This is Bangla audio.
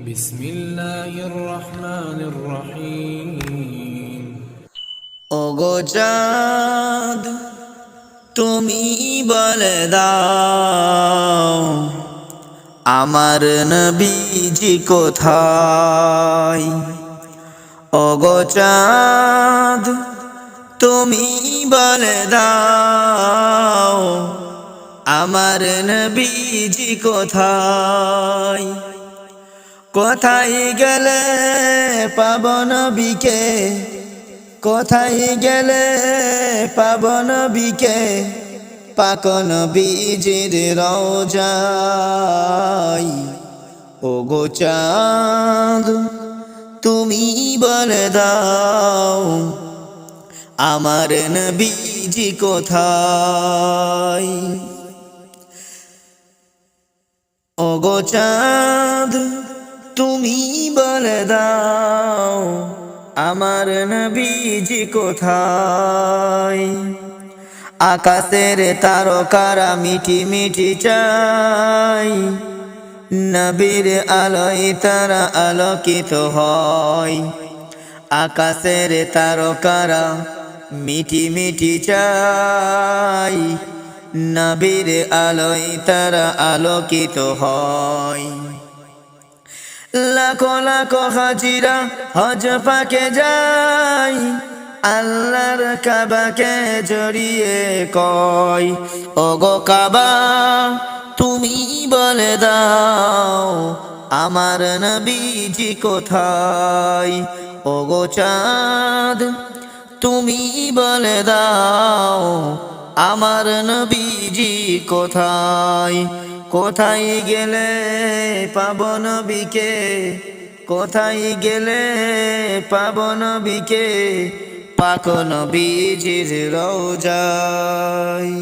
بسم الله الرحمن الرحيم ওগো চাঁদ তুমি বলে দাও আমার নবীজি কোথায় ওগো চাঁদ তুমি বলে দাও আমার নবীজি কোথায় কোথায় গেলে পাবন বিকে কোথায় গেলে পাবন বিকে পাকন বীজের রোজাই ও গো চাঁদ, তুমি বলে দাও, আমার নবীজি কোথায়? ও গো চাঁদ তুমি বলে দাও, আমার নবীজি কোথায়? আকাশের তারকারা মিঠি মিঠি চাই নবীর আলোয় তারা আলোকিত হয়। আকাশের তারকারা মিঠি মিঠি চাই নবীর আলোয় তারা আলোকিত হয়। লাখো লাখো হাজিরা হজ পাকে যাই, আল্লাহর কাবাকে জড়িয়ে কয়, ওগো কাবা, তুমি বলে দাও, আমার নবীজি কোথায়? ওগো চাঁদ, তুমি বলে দাও, আমার নবীজি কোথায়? কোথায় গেলে পাবন বিকে কোথায় গেলে পাবন বিকে পাকন বীজির রোজায়